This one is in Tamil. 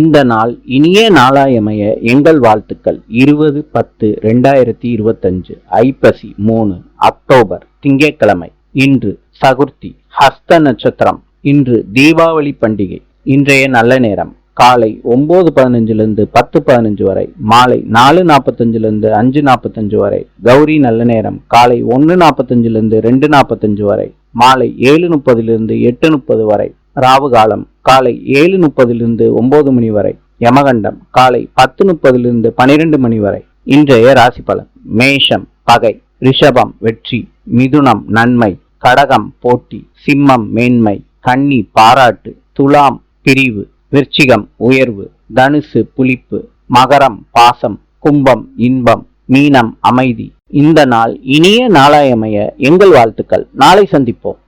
இந்த நாள் இனிய நாளாயமைய எங்கள் வாழ்த்துக்கள். இருபது பத்து ரெண்டாயிரத்தி இருபத்தஞ்சு ஐப்பசி மூணு அக்டோபர் திங்கட்கிழமை. இன்று சகுர்த்தி ஹஸ்த நட்சத்திரம். இன்று தீபாவளி பண்டிகை. இன்றைய நல்ல நேரம். காலை ஒன்பது பதினஞ்சுலேருந்து பத்து பதினஞ்சு வரை. மாலை நாலு நாற்பத்தஞ்சுலேருந்து அஞ்சு நாற்பத்தஞ்சு வரை. கௌரி நல்ல நேரம். காலை ஒன்று நாற்பத்தஞ்சுலேருந்து ரெண்டு நாற்பத்தஞ்சு வரை. மாலை ஏழு முப்பதுலேருந்து எட்டு முப்பது வரை. ராவு காலம் காலை ஏழு முப்பதிலிருந்து ஒன்பது மணி வரை. யமகண்டம் காலை பத்து முப்பதிலிருந்து பனிரெண்டு மணி வரை. இன்றைய ராசி பலன் மேஷம் பகை ரிஷபம் வெற்றி மிதுனம் நன்மை கடகம் போட்டி சிம்மம் மேன்மை கன்னி பாராட்டு துலாம் பிரிவு விருச்சிகம் உயர்வு தனுசு புளிப்பு மகரம் பாசம் கும்பம் இன்பம் மீனம் அமைதி. இந்த நாள் இனிய நாளாயமைய எங்கள் வாழ்த்துக்கள். நாளை சந்திப்போம்.